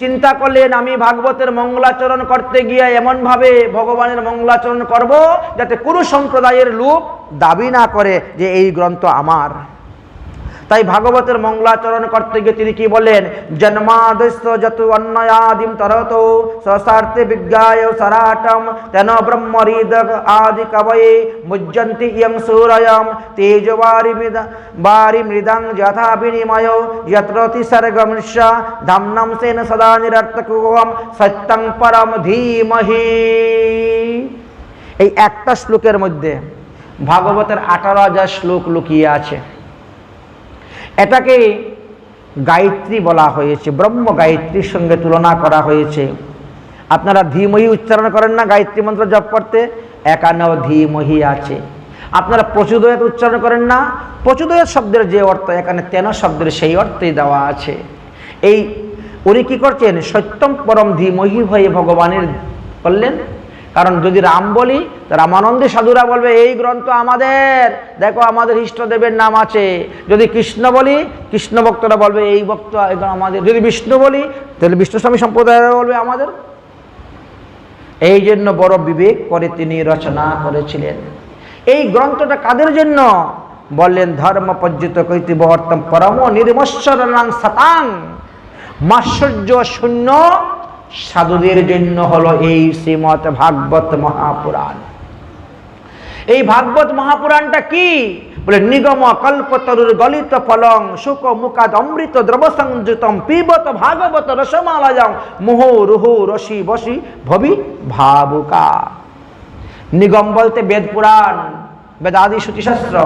চিন্তা করলেন, আমি ভাগবতের মঙ্গলাচরণ করতে গিয়ে এমনভাবে ভগবানের মঙ্গলাচরণ করব যাতে কোনো সম্প্রদায়ের লোক দাবি না করে যে এই গ্রন্থ আমার। তাই ভাগবতের মঙ্গলাচরণ করতে গিয়ে তিনি কি বলেন জন্মাদস্য যত অন্নয়াদিম তরত স্বস্বার্থে বিজ্ঞায় সরাটম, তেন ব্রহ্মরিদ আদি কবয়ে মুজ্জন্তি ইয়ং সূরয়ম তেজবারি মৃদ বারি মৃদং যথা বিনিময়, যত্রতি সর্গমৃষ্য ধাম্নম সেন সদা নিরর্থকুহম সত্যং পরম ধীমহি। এই একটা শ্লোকের মধ্যে ভাগবতের আঠারো হাজার শ্লোক লুকিয়ে আছে। এটাকে গায়ত্রী বলা হয়েছে, ব্রহ্ম গায়ত্রীর সঙ্গে তুলনা করা হয়েছে। আপনারা ধীমহি উচ্চারণ করেন না গায়ত্রী মন্ত্র জপ করতে? একান্ন ধীমহি আছে। আপনারা প্রচুদয়ত উচ্চারণ করেন না? প্রচুদয়ত শব্দের যে অর্থ, এখানে তেন শব্দের সেই অর্থেই দেওয়া আছে। এই উনি কি করছেন? সত্যম পরম ধীমহি হয়ে ভগবানের বললেন কারণ যদি রাম বলি রামানন্দী সাধুরা বলবে, এই গ্রন্থ আমাদের। দেখো, আমাদের ইষ্টদেবের নাম আছে। যদি কৃষ্ণ বলি, কৃষ্ণ ভক্তরা বলবে, এই ভক্ত আমাদের। যদি বিষ্ণু বলি, তাহলে বিষ্ণুস্বামী সম্প্রদায়রা বলবে, আমাদের। এই জন্য বড় বিবেক করে তিনি রচনা করেছিলেন। এই গ্রন্থটা কাদের জন্য? বললেন, ধর্ম পর্যিত কৈতিব অর্থম পরম নির্মশ্বরাং শতাং মাশ্চর্য শূন্য সাধুদের জন্য হলো এই শ্রীমৎ ভাগবত মহাপুরাণ। এই ভাগবত মহাপুরাণটা কি? বলে, নিগম কল্পতরুর গলিত ফলং শুক মুকাদ অমৃত দ্রব সংযুতম পিবত ভাগবত রসমালয়ং মোহ রুহু রসি বসি ভবি ভাবুকা। নিগম বলতে বেদ পুরাণ, বেদাদি শ্রুতিশাস্ত্র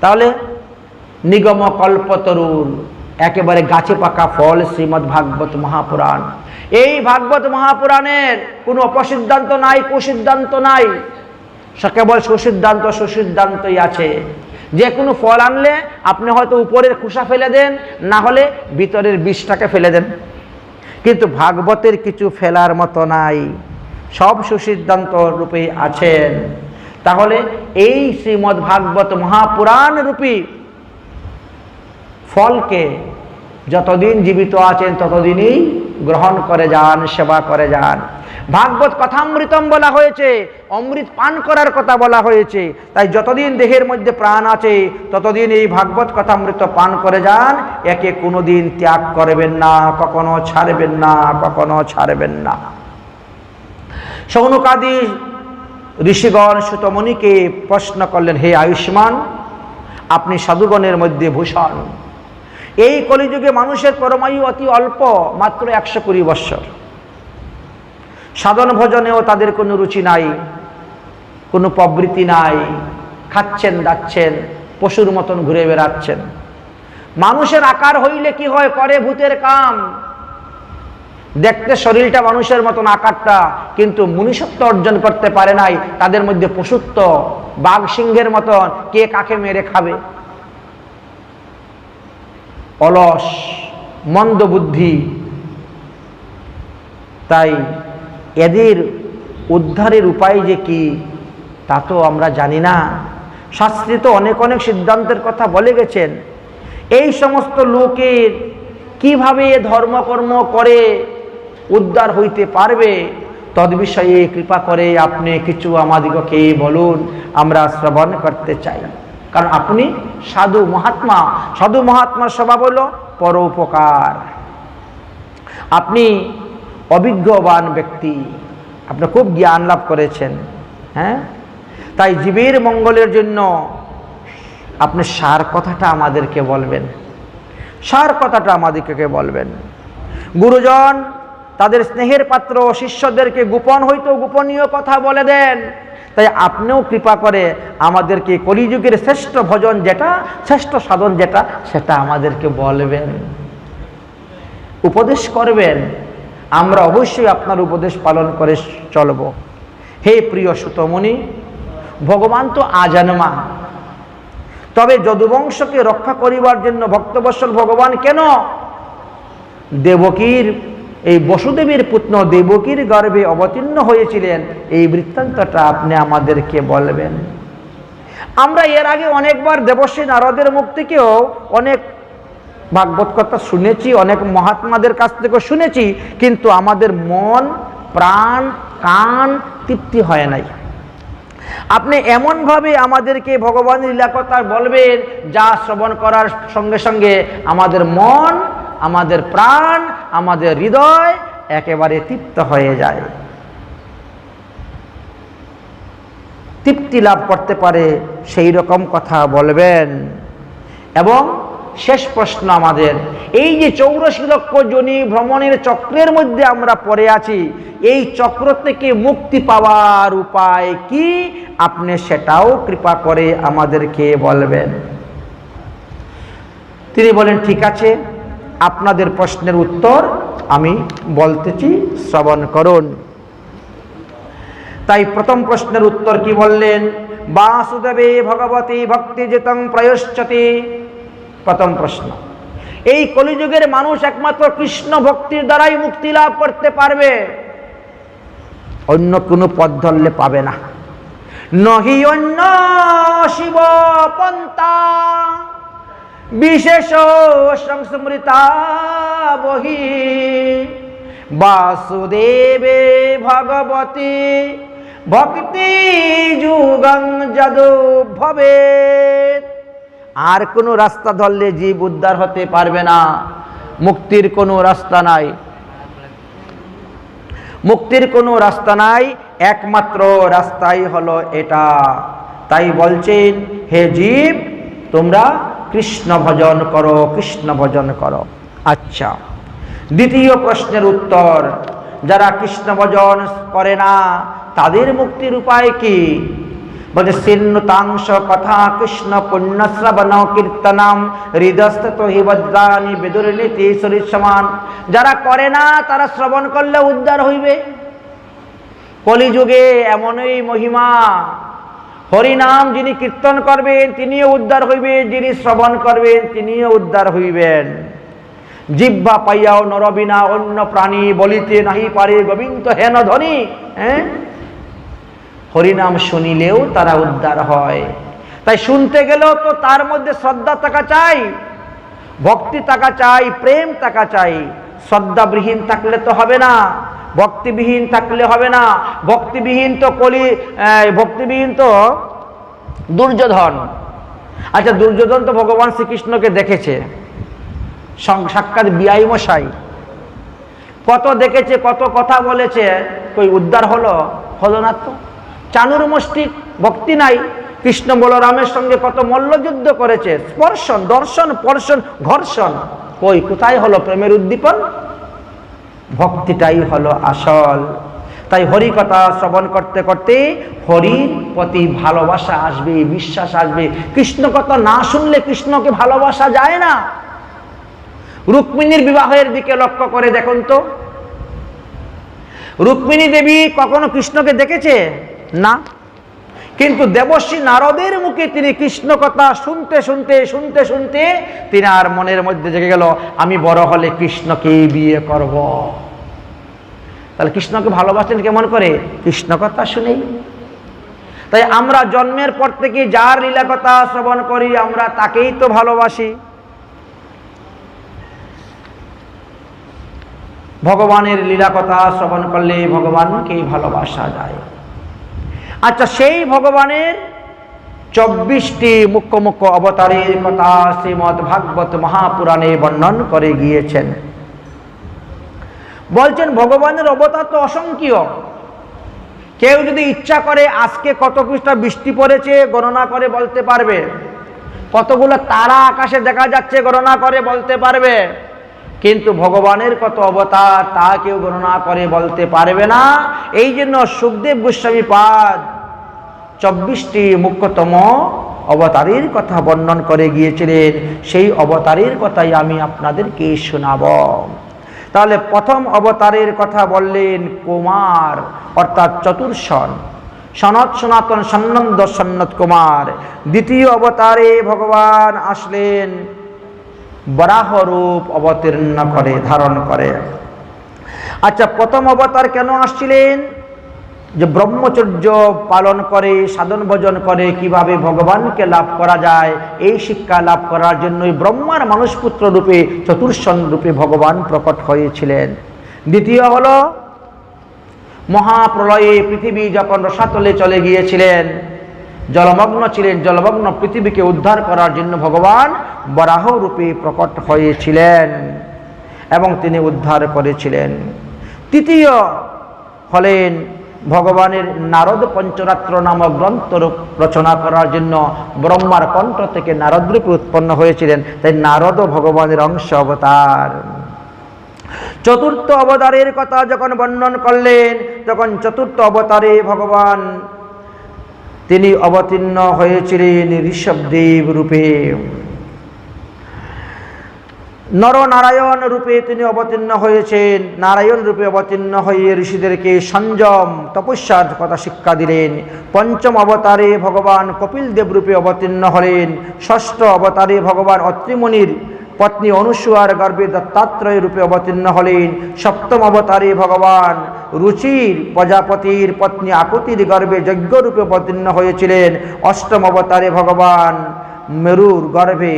তাহলে, নিগম কল্পতরুর একেবারে গাছে পাকা ফল শ্রীমদ্ ভাগবত মহাপুরাণ। এই ভাগবত মহাপুরাণের কোনো অপসিদ্ধান্ত নাই, কুসিদ্ধান্ত নাই। কেবল সুসিদ্ধান্ত, সুসিদ্ধান্তই আছে। যে কোনো ফল আনলে আপনি হয়তো উপরের খোসা ফেলে দেন, না হলে ভিতরের বিষটাকে ফেলে দেন। কিন্তু ভাগবতের কিছু ফেলার মতো নাই। সব সুসিদ্ধান্ত রূপে আছেন। তাহলে এই শ্রীমদ্ ভাগবত মহাপুরাণ রূপী ফলকে যতদিন জীবিত আছেন ততদিনই গ্রহণ করে যান, সেবা করে যান। ভাগবত কথামৃতম বলা হয়েছে, অমৃত পান করার কথা বলা হয়েছে। তাই যতদিন দেহের মধ্যে প্রাণ আছে, ততদিন এই ভাগবত কথামৃত পান করে যান। একে কোনোদিন ত্যাগ করবেন না, কখনো ছাড়বেন না, কখনো ছাড়বেন না। সৌনকাদি ঋষিগণ সুতমণিকে প্রশ্ন করলেন, হে আয়ুষ্মান, আপনি সাধুগণের মধ্যে ভূষণ। এই কলিযুগে মানুষের পরমায়ু অতি অল্প, মাত্র একশো কুড়ি বৎসর। সাধন ভোজনেও তাদের কোনো রুচি নাই, কোনো প্রবৃত্তি নাই, খাচ্ছেন, দাচ্ছেন, পশুর মতন ঘুরে বেড়াচ্ছেন। মানুষের আকার হইলে কি হয়? করে ভূতের কাম। দেখতে শরীরটা মানুষের মতন আকারটা, কিন্তু মনুষ্যত্ব অর্জন করতে পারে নাই, তাদের মধ্যে পশুত্ব, বাঘ সিংহের মতন কে কাকে মেরে খাবে? অলস, মন্দ বুদ্ধি। তাই এদের উদ্ধারের উপায় যে কি, তা তো আমরা জানি না। শাস্ত্রী তো অনেক অনেক সিদ্ধান্তের কথা বলে গেছেন। এই সমস্ত লোকের কীভাবে ধর্মকর্ম করে উদ্ধার হইতে পারবে তদ্বিষয়ে কৃপা করে আপনি কিছু আমাদিগকে বলুন, আমরা শ্রবণ করতে চাই। কারণ আপনি সাধু মহাত্মা। সাধু মহাত্মার স্বভাব হল পরোপকার। আপনি অভিজ্ঞবান ব্যক্তি। আপনি খুব জ্ঞান লাভ করেছেন হ্যাঁ? তাই জীবের মঙ্গলের জন্য আপনি সার কথাটা আমাদেরকে বলবেন। সার কথাটা আমাদেরকে বলবেন। গুরুজন তাদের স্নেহের পাত্র, শিষ্যদেরকে গোপন হইতেও গোপনীয় কথা বলে দেন। তাই আপনিও কৃপা করে আমাদেরকে কলিযুগের শ্রেষ্ঠ ভজন যেটা, শ্রেষ্ঠ সাধন যেটা, সেটা আমাদেরকে বলবেন। উপদেশ করবেন। আমরা অবশ্যই আপনার উপদেশ পালন করে চলব। হে প্রিয় সুতমণি ভগবান তো আজানমা। তবে যদুবংশকে রক্ষা করিবার জন্য ভক্তবৎসল ভগবান কেন? দেবকীর এই বসুদেবীর পুত্র দেবকীর গর্ভে অবতীর্ণ হয়েছিলেন, এই বৃত্তান্তটা আপনি আমাদেরকে বলবেন। আমরা এর আগে অনেকবার দেবশ্রী নারদের মুখ থেকেও অনেক ভাগবত কথা শুনেছি, অনেক মহাত্মাদের কাছ থেকে শুনেছি, কিন্তু আমাদের মন, প্রাণ, কান তৃপ্তি হয় নাই। আপনি এমনভাবে আমাদেরকে ভগবান লীলা কথা বলবেন, যা শ্রবণ করার সঙ্গে সঙ্গে আমাদের মন, আমাদের প্রাণ, আমাদের হৃদয় একেবারে তৃপ্ত হয়ে যায়। তৃপ্তি লাভ করতে পারে সেই রকম কথা বলবেন। এবং শেষ প্রশ্ন আমাদের। এই যে চৌরশী লক্ষ জনি ভ্রমণের চক্রের মধ্যে আমরা পড়ে আছি, এই চক্র থেকে মুক্তি পাওয়ার উপায় কি? আপনি সেটাও কৃপা করে আমাদেরকে বলবেন। তিনি বলেন, ঠিক আছে, আপনাদের প্রশ্নের উত্তর আমি বলতেছি, শ্রবণ করুন। তাই প্রথম প্রশ্নের উত্তর কি বললেন? বাসুদেবে ভগবতী ভক্তি যেতং প্রয়শ্চতি প্রথম প্রশ্ন। এই কলিযুগের মানুষ একমাত্র কৃষ্ণ ভক্তির দ্বারাই মুক্তি লাভ করতে পারবে। অন্য কোনো পথ ধরলে পাবে না। নহি অন্য শিব পন্থা, বিশেষ সংস্মৃতা বহি। বাসুদেবে ভগবতী, ভক্তি যুগং যদু ভবে আর কোনো রাস্তা ধরলে জীব উদ্ধার হতে পারবে না। মুক্তির কোনো রাস্তা নাই। মুক্তির কোনো রাস্তা নাই, একমাত্র রাস্তাই হলো এটা। তাই বলছেন, হে জীব, তোমরা কৃষ্ণ ভজন করো, কৃষ্ণ ভজন করো। আচ্ছা দ্বিতীয় প্রশ্নের উত্তর, যারা কৃষ্ণ ভজন করে না, তাদের মুক্তির উপায় কি? কথা, কৃষ্ণ কীর্তনম সমান। যারা করে না, তারা শ্রবণ করলে উদ্ধার হইবে। কলিযুগে এমনই মহিমা। হরিনাম যিনি কীর্তন করবেন, তিনিও উদ্ধার হইবেন। যিনি শ্রবণ করবেন, তিনিও উদ্ধার হইবেন। জিব্বা পাইয়াও নরবিনা, অন্য প্রাণী বলিতে নাহি পারে। গোবিন্দ হেন ধ্বনি হ্যাঁ? হরিনাম শুনিলেও তারা উদ্ধার হয়। তাই শুনতে গেলেও তো তার মধ্যে শ্রদ্ধা থাকা চাই, ভক্তি থাকা চাই, প্রেম থাকা চাই। শ্রদ্ধাবিহীন থাকলে তো হবে না, ভক্তিবিহীন থাকলে হবে না। ভক্তিবিহীন তো কলি ভক্তিবিহীন তো দুর্যোধন। আচ্ছা দুর্যোধন তো ভগবান শ্রীকৃষ্ণকে দেখেছে। সাক্ষাৎ বিআই মশাই। কত দেখেছে, কত কথা বলেছে, কই উদ্ধার হলো? হলো না তো? চানুর মস্তিক ভক্তি নাই। কৃষ্ণ বলরামের সঙ্গে কত মল্লযুদ্ধ করেছে? স্পর্শন, দর্শন পর্শন ঘর্ষণ। কই, কোথায় হলো প্রেমের উদ্দীপন? ভক্তিটাই হলো আসল। তাই হরি কথা শ্রবণ করতে করতে হরির প্রতি ভালোবাসা আসবে, বিশ্বাস আসবে। কৃষ্ণ কথা না শুনলে কৃষ্ণকে ভালোবাসা যায় না। রুক্মিণীর বিবাহের দিকে লক্ষ্য করে দেখুন তো। রুক্মিণী দেবী কখনো কৃষ্ণকে দেখেছে? না। কিন্তু দেবশ্রী নারদের মুখে তিনি কৃষ্ণ কথা শুনতে শুনতে শুনতে শুনতে তিনি আর মনের মধ্যে জেগে গেল, আমি বড় হলে কৃষ্ণকে বিয়ে করব। তাহলে কৃষ্ণকে ভালোবাসেন কেমন করে? কৃষ্ণ কথা শুনেই। তাই আমরা জন্মের পর থেকে যার লীলা কথা শ্রবণ করি, আমরা তাকেই তো ভালোবাসি। ভগবানের লীলা কথা শ্রবণ করলে ভগবানকেই ভালোবাসা যায়। আচ্ছা সেই ভগবানের চব্বিশটি মুখ্য মুখ্য অবতারের কথা শ্রীমৎ ভাগবত মহাপুরাণে বর্ণন করে গিয়েছেন। বলছেন, ভগবানের অবতার তো অসংখ্য। কেউ যদি ইচ্ছা করে আজকে কত পৃষ্ঠা বৃষ্টি পড়েছে গণনা করে বলতে পারবে। কতগুলো তারা আকাশে দেখা যাচ্ছে গণনা করে বলতে পারবে। কিন্তু ভগবানের কত অবতার, তা কেউ গণনা করে বলতে পারবে না। এই জন্য সুখদেব গোস্বামী পাদ চব্বিশটি মুখ্যতম অবতারের কথা বর্ণন করে গিয়েছিলেন। সেই অবতারের কথাই আমি আপনাদেরকে শোনাব। তাহলে প্রথম অবতারের কথা বললেন কুমার, অর্থাৎ চতুর্শন সনত সনাতন সন্নন্দ সন্নত কুমার। দ্বিতীয় অবতারে ভগবান আসলেন। বরাহ রূপ অবতীর্ণ করে, ধারণ করে। আচ্ছা প্রথম অবতার কেন আসছিলেন? যে ব্রহ্মচর্য পালন করে, সাধন ভজন করে, কীভাবে ভগবানকে লাভ করা যায়? এই শিক্ষা লাভ করার জন্যই ব্রহ্মার মানুষপুত্র রূপে চতুর্শন রূপে ভগবান প্রকট হয়েছিলেন। দ্বিতীয় হলো, মহাপ্রলয়ে পৃথিবী যখন রসাতলে চলে গিয়েছিলেন জলমগ্ন ছিলেন, জলমগ্ন পৃথিবীকে উদ্ধার করার জন্য ভগবান বরাহ রূপে প্রকট হয়েছিলেন এবং তিনি উদ্ধার করেছিলেন। তৃতীয় হলেন ভগবানের নারদ পঞ্চরাত্র নামক গ্রন্থ রচনা করার জন্য ব্রহ্মার কণ্ঠ থেকে নারদ রূপে উৎপন্ন হয়েছিলেন, তাই নারদ ভগবানের অংশ অবতার। চতুর্থ অবতারের কথা যখন বর্ণন করলেন, তখন চতুর্থ অবতারে ভগবান তিনি অবতীর্ণ হয়েছিলেন ঋষভদেব রূপে। নরনারায়ণ রূপে তিনি অবতীর্ণ হয়েছেন। নারায়ণ রূপে অবতীর্ণ হয়ে ঋষিদেরকে সংযম তপস্যার কথা শিক্ষা দিলেন। পঞ্চম অবতারে ভগবান কপিল দেব রূপে অবতীর্ণ হলেন। ষষ্ঠ অবতারে ভগবান অত্রিমণির পত্নী অনুসুয়ার গর্ভে দত্তাত্রয় রূপে অবতীর্ণ হলেন। সপ্তম অবতারে ভগবান রুচির প্রজাপতির পত্নী আকুতির গর্ভে যজ্ঞ রূপে অবতীর্ণ হয়েছিলেন। অষ্টম অবতারে ভগবান মেরুর গর্ভে,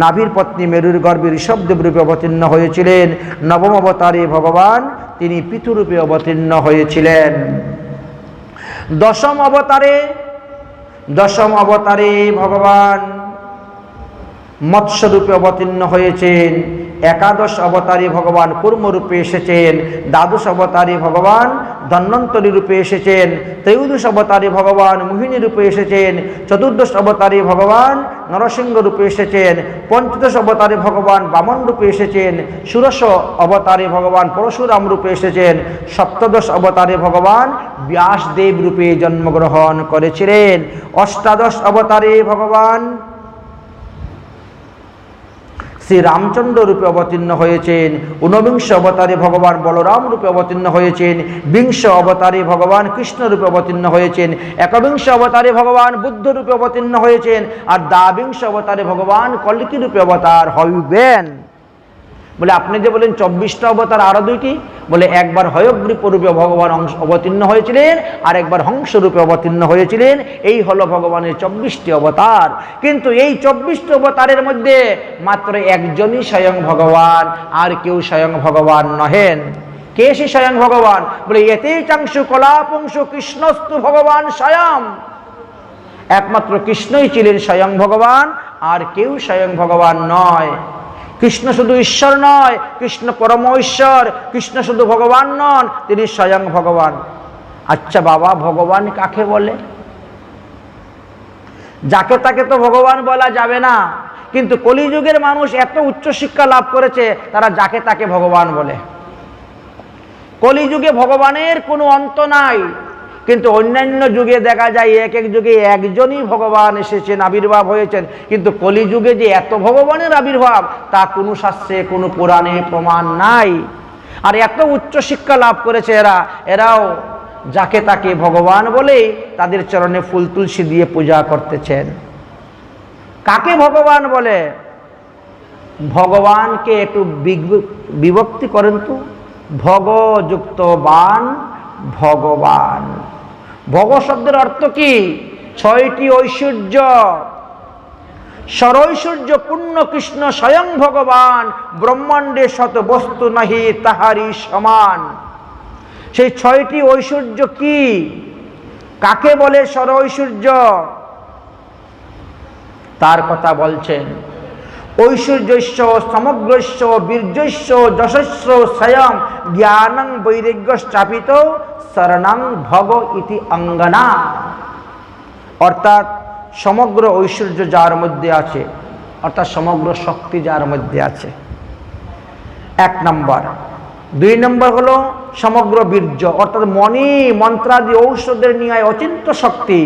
নাভির পত্নী মেরুর গর্ভে ঋষভদেব রূপে অবতীর্ণ হয়েছিলেন। নবম অবতারে ভগবান তিনি পিতুরূপে অবতীর্ণ হয়েছিলেন। দশম অবতারে দশম অবতারে ভগবান মৎস্যরূপে অবতীর্ণ হয়েছেন, একাদশ অবতারে ভগবান কুর্মরূপে এসেছেন, দ্বাদশ অবতারে ভগবান ধন্বন্তরী রূপে এসেছেন, ত্রয়োদশ অবতারে ভগবান মোহিনী রূপে এসেছেন, চতুর্দশ অবতারে ভগবান নরসিংহ রূপে এসেছেন, পঞ্চদশ অবতারে ভগবান বামন রূপে এসেছেন, ষোড়শ অবতারে ভগবান পরশুরাম রূপে এসেছেন, সপ্তদশ অবতারে ভগবান ব্যাসদেব রূপে জন্মগ্রহণ করেছিলেন, অষ্টাদশ অবতারে ভগবান শ্রী রামচন্দ্র রূপে অবতীর্ণ হয়েছেন, ঊনবিংশ অবতারে ভগবান বলরাম রূপে অবতীর্ণ হয়েছেন, বিংশ অবতারে ভগবান কৃষ্ণ রূপে অবতীর্ণ হয়েছেন, একবিংশ অবতারে ভগবান বুদ্ধ রূপে অবতীর্ণ হয়েছেন, আর দ্বাবিংশ অবতারে ভগবান কল্কি রূপে অবতার হইবেন। বলে, আপনি যে বলেন চব্বিশটা অবতার, আরও দুইটি? বলে, একবার হয়গ্রীপ রূপে ভগবান অংশ অবতীর্ণ হয়েছিলেন আর একবার হংসরূপে অবতীর্ণ হয়েছিলেন। এই হলো ভগবানের চব্বিশটি অবতার। কিন্তু এই চব্বিশটি অবতারের মধ্যে মাত্র একজনই স্বয়ং ভগবান, আর কেউ স্বয়ং ভগবান নহেন। কে সে স্বয়ং ভগবান? বলে, এতেই চাংশু কলাপংশু কৃষ্ণস্তু ভগবান স্বয়ং। একমাত্র কৃষ্ণই ছিলেন স্বয়ং ভগবান, আর কেউ স্বয়ং ভগবান নয়। কৃষ্ণ শুধু ঈশ্বর নয়, কৃষ্ণ পরম ঈশ্বর কৃষ্ণ শুধু ভগবান নন, তিনি স্বয়ং ভগবান। আচ্ছা বাবা, ভগবান কাকে বলে? যাকে তাকে তো ভগবান বলা যাবে না। কিন্তু কলিযুগের মানুষ এত উচ্চশিক্ষা লাভ করেছে, তারা যাকে তাকে ভগবান বলে। কলিযুগে ভগবানের কোনো অন্ত নাই। কিন্তু অন্যান্য যুগে দেখা যায় এক এক যুগে একজনই ভগবান এসেছেন, আবির্ভাব হয়েছেন। কিন্তু কলিযুগে যে এত ভগবানের আবির্ভাব, তা কোনো শাস্ত্রে, কোনো পুরাণে প্রমাণ নাই। আর এত উচ্চ শিক্ষা লাভ করেছে এরা। এরাও যাকে তাকে ভগবান বলেই তাদের চরণে ফুল তুলসী দিয়ে পূজা করতেছেন। কাকে ভগবান বলে? ভগবানকে একটু বিভক্তি করেন তো। ভগযুক্ত বান ভগবান। ভগ শব্দের অর্থ কি? ছয়টি ঐশ্বর্য। সরৈশ্বর্য পূর্ণ কৃষ্ণ স্বয়ং ভগবান, ব্রহ্মাণ্ডে শত বস্তু নাহি তাহারি সমান। সেই ছয়টি ঐশ্বর্য কি? কাকে বলে সরৈশ্বর্য? তার কথা বলছেন ঐশ্বর্যস্য সমগ্রস্য বীর্যস্য যশস্য, স্বয়ং জ্ঞানং বৈরাগ্য স্থাপিত শরণাং ভগ ইতি অঙ্গনা। অর্থাৎ সমগ্র ঐশ্বর্য যার মধ্যে আছে, অর্থাৎ সমগ্র শক্তি যার মধ্যে আছে। এক নম্বর। দুই নম্বর হলো সমগ্র বীর্য, অর্থাৎ মণি, মন্ত্রাদি, ঔষধের নিয়ে অচিন্ত শক্তি।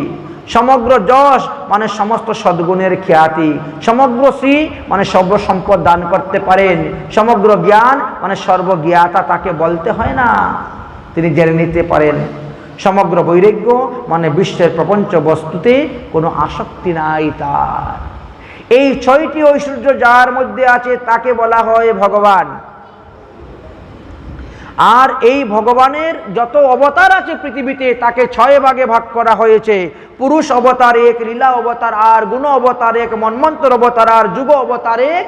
সমগ্র যশ মানে সমস্ত সদ্গুণের খ্যাতি। সমগ্র শ্রী মানে সর্বসম্পদ দান করতে পারেন। সমগ্র জ্ঞান মানে সর্বজ্ঞাতা তাকে বলতে হয় না। তিনি জেনে নিতে পারেন। সমগ্র বৈরাগ্য মানে বিশ্বের প্রপঞ্চ বস্তুতে কোনো আসক্তি নাই তার। এই ছয়টি ঐশ্বর্য যার মধ্যে আছে তাকে বলা হয় ভগবান। আর এই ভগবানের যত অবতার আছে পৃথিবীতে, তাকে ছয় ভাগে ভাগ করা হয়েছে। পুরুষ অবতার এক, লীলা অবতার আর, গুণ অবতার এক, মন্মন্তর অবতার আর, যুগ অবতার এক,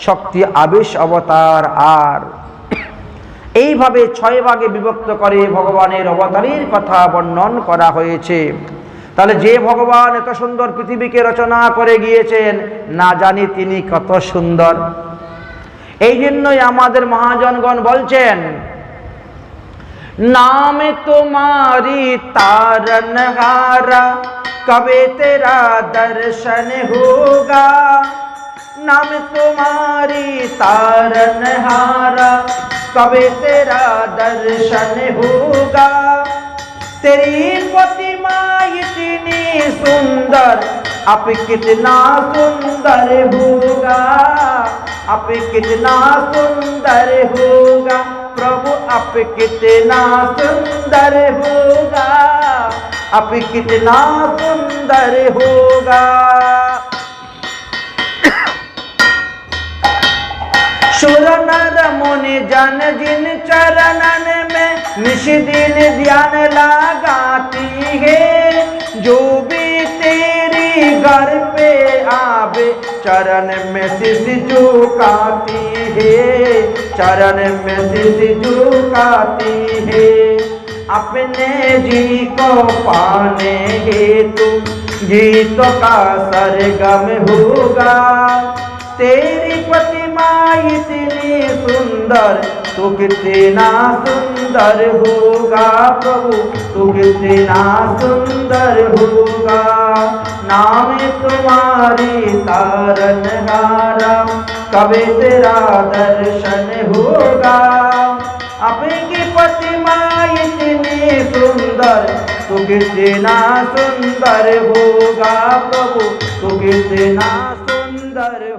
শক্তি আবেশ অবতার আর। এইভাবে ছয় ভাগে বিভক্ত করে ভগবানের অবতারের কথা বর্ণন করা হয়েছে। তাহলে যে ভগবান এত সুন্দর পৃথিবীকে রচনা করে গিয়েছেন, না জানি তিনি কত সুন্দর। এই জন্যই আমাদের মহাজনগণ বলছেন नाम तुम्हारी तारनहारा कबे तेरा दर्शन होगा नाम तुम्हारी तारनहारा कबे तेरा दर्शन होगा तेरी प्रतिमा इतनी सुंदर अब कितना सुंदर होगा अब कितना सुंदर होगा। प्रभु अब कितना सुंदर होगा। अब कितना सुंदर होगा। सुर नर मुनि जन जिन चरणन में निश दिन ध्यान लगाती है, जो घर पे आवे चरण में शिश झुकाती है। चरण में शिश झुकाती है। अपने जी को पाने हेतु गीतों का सरगम होगा। तेरी प्रतिमा इतनी सुंदर तू कितना सुंदर होगा प्रभु? तू कितना सुंदर होगा? नाम तुम्हारी तारन हारा कभी तेरा दर्शन होगा। अपनी प्रतिमा इतनी सुंदर। तू कितना सुंदर होगा प्रभु? तू कितना सुंदर